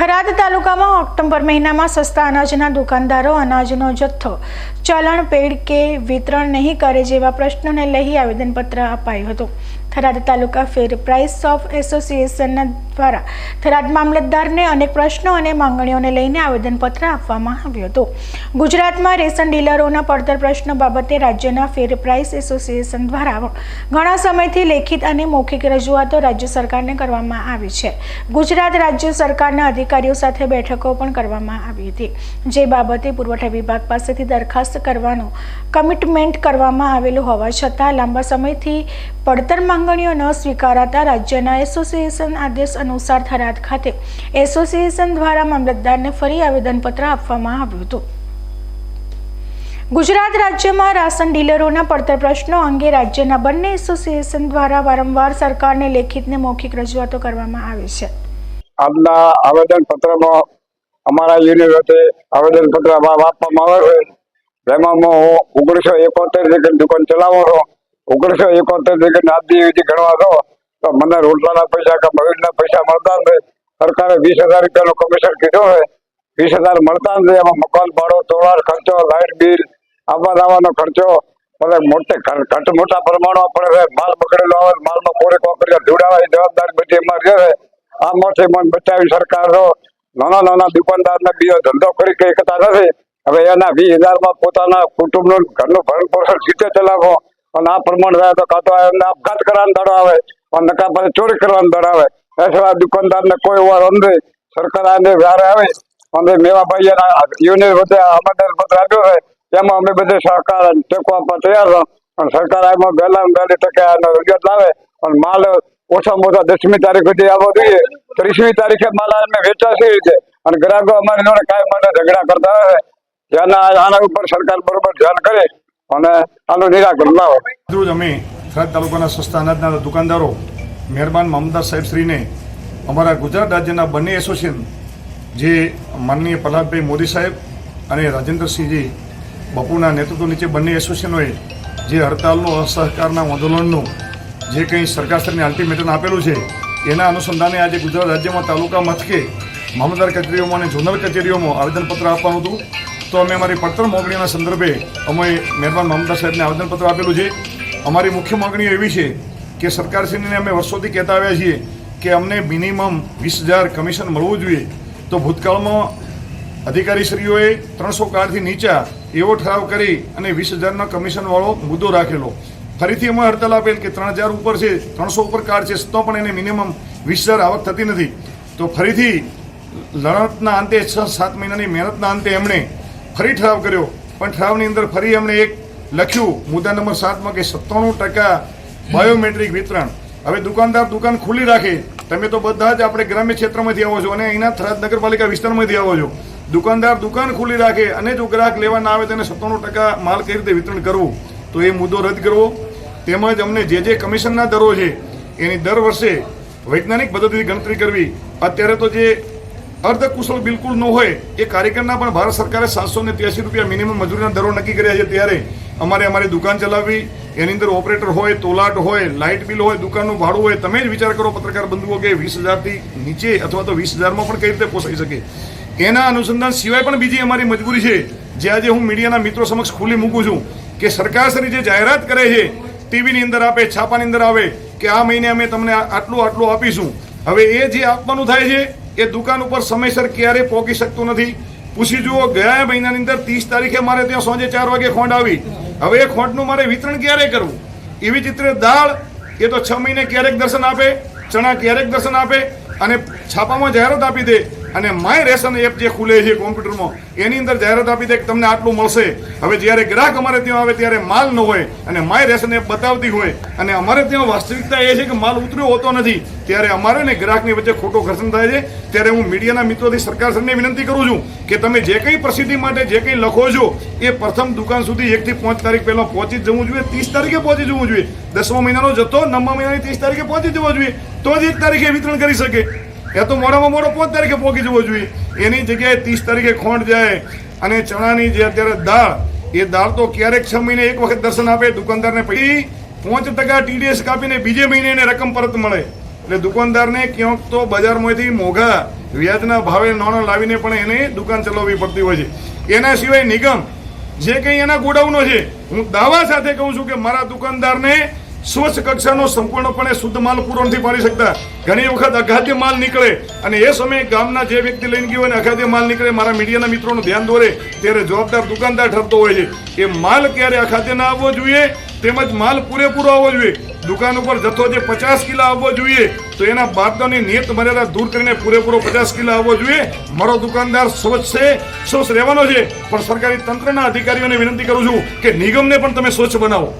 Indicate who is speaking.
Speaker 1: થરાદ તાલુકામાં ઓક્ટોબર મહિનામાં સસ્તા અનાજના દુકાનદારો અનાજનો જથ્થો ચલણ, પેડ કે વિતરણ નહીં કરે જેવા પ્રશ્નોને લઈ આવેદનપત્ર અપાયું હતું. Tharad taluka fair price of એસોસિએશનના દ્વારા થરાદ મામલતદારને અનેક પ્રશ્નો અને માંગણીઓને લઈને આવેદનપત્ર આપવામાં આવ્યું હતું. ગુજરાતમાં રેશન ડીલરોના પડતર પ્રશ્નો બાબતે રાજ્યના ફેર પ્રાઇસ એસોસિએશન દ્વારા ઘણા સમયથી લેખિત અને મૌખિક રજૂઆતો રાજ્ય સરકારને કરવામાં આવી છે. ગુજરાત રાજ્ય સરકારના અધિકારીઓ સાથે બેઠકો પણ કરવામાં આવી હતી. જે બાબતે પુરવઠા વિભાગ પાસેથી દરખાસ્ત કરવાનો કમિટમેન્ટ કરવામાં આવેલું હોવા છતાં લાંબા સમયથી પડતર માંગણીઓ ન સ્વીકારાતા રાજ્યના એસોસિએશન આદેશ અનુસાર થરાદ ખાતે એસોસિએશન દ્વારા મામલતદારને ફરી આવેદનપત્ર આપવામાં આવ્યું હતું. ગુજરાત રાજ્યમાં રાશન ડીલરોના પડતર પ્રશ્નો અંગે રાજ્યના બંને એસોસિએશન દ્વારા વારંવાર સરકારને લેખિત મૌખિક રજૂઆતો કરવામાં આવી છે.
Speaker 2: આજના આવેદન પત્રમાં અમારા યુનિવર્સિટી આવેદન પત્ર આપવામાં આવે છે. જેમાં હું ઓગણીસો એકોતેરથી દુકાન ચલાવો છો. ઓગણીસો એકોતેરથી નાદી વિધિ ગણવા છો તો મને રોટલાના પૈસા કે મગજના પૈસા મળતા નથી સરકારે વીસ હજાર રૂપિયાનું કમિશન કીધું છે. વીસ હજાર મળતા નથી એમાં મકાન ભાડો તોડાર ખર્ચો, લાઇટ બિલ, આવવા જવાનો ખર્ચો મને મોટે ખર્ચ મોટા પ્રમાણમાં પડે છે. માલ બગડેલો આવે, માલમાં કોરેક વાપરી ધોડાવાની જવાબદારી બધી અમારી છે. છે મોટી મન બચાવી સરકાર નાના નાના દુકાનદારને બીજો ધંધો કરી કઈ કરતા નથી. હવે એના વીસ હજારમાં પોતાના કુટુંબનું ઘરનું ભરણ પોષણ સીધે ચલાવો અને આ પ્રમાણ થાય તો કાં તો એમને આપઘાત કરવાનો દડો આવે. નકા પછી ચોરી કરવાનો દડો આવે. એ સિવાય દુકાનદારને કોઈ વાર અંદર સરકાર આને વ્યારે આવે. અમે મેવાભાઈ યુનિયન બધે આમંત્રણ પત્ર આપ્યો છે. એમાં અમે બધે સહકાર ટેકો આપવા તૈયાર છો. અને સરકાર એમાં વહેલા વહેલી ટકે રિઝલ્ટ લાવે. અને માલ ઓછામાં ઓછા દસમી તારીખ સુધી આવવો જોઈએ. ત્રીસમી તારીખે માલ અમે વેચાશે રીતે. અને ગ્રાહકો અમારી જોડે કાંઈ માટે ઝઘડા કરતા રહે જેના આના ઉપર સરકાર બરોબર ધ્યાન કરે અને આનું નિરાકરણ લાવે.
Speaker 3: રોજ અમે થરાદ તાલુકાના સસ્તા અનાજના દુકાનદારો, મહેરબાન મામદાર સાહેબ શ્રીને અમારા ગુજરાત રાજ્યના બંને એસોસિએશન, જે માનનીય પ્રહલાદભાઈ મોદી સાહેબ અને રાજેન્દ્રસિંહજી બપુના નેતૃત્વ નીચે બંને એસોસિએશનોએ જે હડતાલનું, અસહકારના આંદોલનનું જે કંઈ સરકારશ્રીને અલ્ટિમેટમ આપેલું છે, એના અનુસંધાને આજે ગુજરાત રાજ્યમાં તાલુકા મથકે મામલતદાર કચેરીઓમાં અને ઝોનલ કચેરીઓમાં આવેદનપત્ર આપવાનું હતું. તો અમે અમારી પડતર મોકળીના સંદર્ભે અમે મહેરબાન મમતા સાહેબને આવેદનપત્ર આપેલું છે. અમારી મુખ્ય માગણી એવી છે કે સરકારશ્રીને અમે વર્ષોથી કહેતા આવ્યા છીએ કે અમને મિનિમમ વીસ હજાર કમિશન મળવું જોઈએ. તો ભૂતકાળમાં અધિકારીશ્રીઓએ ત્રણસો કાર્ડથી નીચા એવો ઠરાવ કરી અને વીસ હજારનો કમિશનવાળો મુદ્દો રાખેલો. ફરીથી અમે હડતાલ આપેલ કે ત્રણ હજાર ઉપર છે, ત્રણસો ઉપર કાર્ડ છે, તો પણ એને મિનિમમ વીસ હજાર આવક થતી નથી. તો ફરીથી લડતના અંતે છ સાત મહિનાની મહેનતના અંતે એમણે ફરી ઠરાવ કર્યો. પણ ઠરાવની અંદર ફરી અમને એક લખ્યું, મુદ્દા નંબર સાતમાં કે સત્તાણું ટકા બાયોમેટ્રિક વિતરણ. હવે દુકાનદાર દુકાન ખુલ્લી રાખે. તમે તો બધા જ આપણે ગ્રામ્ય ક્ષેત્રમાંથી આવો છો અને અહીંના થરાદ નગરપાલિકા વિસ્તારમાંથી આવો છો. દુકાનદાર દુકાન ખુલ્લી રાખે અને જો ગ્રાહક લેવા ના આવે તેને સત્તાણું ટકા માલ કઈ રીતે વિતરણ કરવું? તો એ મુદ્દો રદ કરવો. તેમજ અમને જે જે કમિશનના દરો છે, એની દર વર્ષે વૈજ્ઞાનિક પદ્ધતિથી ગણતરી કરવી. અત્યારે તો જે અર્ધકુશળ બિલકુલ ન હોય એ કાર્યકરના પણ ભારત સરકારે સાતસો ને ત્યાસી રૂપિયા મિનિમમ મજૂરીના દરો નક્કી કર્યા છે ત્યારે અમારે અમારી દુકાન ચલાવવી, એની અંદર ઓપરેટર હોય, તોલાટ હોય, લાઇટ બિલ હોય, દુકાનનું ભાડું હોય, તમે જ વિચાર કરો પત્રકાર બંધુઓ કે વીસ હજારથી નીચે અથવા તો વીસ હજારમાં પણ કઈ રીતે પોસાઈ શકે. એના અનુસંધાન સિવાય પણ બીજી અમારી મજબૂરી છે, જે આજે હું મીડિયાના મિત્રો સમક્ષ ખુલ્લી મૂકું છું, કે સરકારશ્રી જે જાહેરાત કરે છે, ટીવીની અંદર આપે, છાપાની અંદર આવે, કે આ મહિને અમે તમને આટલું આટલું આપીશું. હવે એ જે આપવાનું થાય છે એ દુકાન ઉપર સમયસર ક્યારે પહોંચી શકતું નથી. પૂછી જુઓ, ગયા મહિનાની અંદર ત્રીસ તારીખે મારે ત્યાં સાંજે ચાર વાગે ખોંડ આવી. હવે એ ખોંડનું મારે વિતરણ ક્યારે કરવું? એવી રીતે દાળ, એ તો છ મહિને ક્યારેક દર્શન આપે, ચણા ક્યારેક દર્શન આપે, અને છાપામાં જાહેરાત આપી દે. અને માય રેશન એપ જે ખુલે છે કોમ્પ્યુટરમાં, એની અંદર જાહેરાત આપી દે કે તમને આટલું મળશે. હવે જ્યારે ગ્રાહક અમારે ત્યાં આવે ત્યારે માલ ન હોય અને માય રેશન એપ બતાવતી હોય, અને અમારે ત્યાં વાસ્તવિકતા એ છે કે માલ ઉતર્યો હોતો નથી, ત્યારે અમારે ને ગ્રાહકની વચ્ચે ખોટો ઘર્ષણ થાય છે. ત્યારે હું મીડિયાના મિત્રોથી સરકાર સરને વિનંતી કરું છું કે તમે જે કંઈ પ્રસિદ્ધિ માટે જે કંઈ લખો છો, એ પ્રથમ દુકાન સુધી એકથી પાંચ તારીખ પહેલાં પહોંચી જવું જોઈએ. ત્રીસ તારીખે પહોંચી જવું જોઈએ. દસમા મહિનાનો જથ્થો, નવમા મહિનાની ત્રીસ તારીખે પહોંચી જવો જોઈએ. તો જ એક તારીખે વિતરણ કરી શકે. એ તો મોડામાં મોડો પાંચ તારીખે પહોંચી જવો જોઈએ. એની જગ્યાએ ત્રીસ તારીખે ખોંડ જાય અને ચણાની જે અત્યારે દાળ, એ દાળ તો ક્યારેક છ મહિને એક વખત દર્શન આપે, દુકાનદારને પછી પાંચ ટકા ટીડીએસ કાપીને બીજે મહિને એને રકમ પરત મળે. એટલે દુકાનદારને ક્યાંક તો બજારમાંથી મોંઘા, વ્યાજના ભાવે નાણાં લાવીને પણ એને દુકાન ચલાવવી પડતી હોય છે. એના સિવાય નિગમ, જે કંઈ એના ગોડાઉનો છે, હું દાવા સાથે કહું છું કે મારા દુકાનદારને સ્વચ્છ કક્ષાનો સંપૂર્ણપણે શુદ્ધ માલ પૂરો નથી પાડી શકતા ઘણી વખત અખાદ્ય માલ નીકળે અને એ સમયે ગામના જે વ્યક્તિ લઈને ગયો અને અખાદ્ય માલ નીકળે, મારા મીડિયાના મિત્રોનું ધ્યાન દોરે, ત્યારે જવાબદાર દુકાનદાર ઠરતો હોય છે એ માલ ક્યારે અખાધ્ય ના આવવો જોઈએ, તેમજ માલ પૂરેપૂરો આવવો જોઈએ. દુકાન ઉપર જથ્થો જે પચાસ કિલો આવવો જોઈએ, તો એના બાદની નિયત મર્યાદા દૂર કરીને પૂરેપૂરો પચાસ કિલો આવવો જોઈએ. મારો દુકાનદાર સ્વચ્છ છે સ્વચ્છ રહેવાનો છે, પણ સરકારી તંત્રના અધિકારીઓને વિનંતી કરું છું કે નિગમને પણ તમે સ્વચ્છ બનાવો.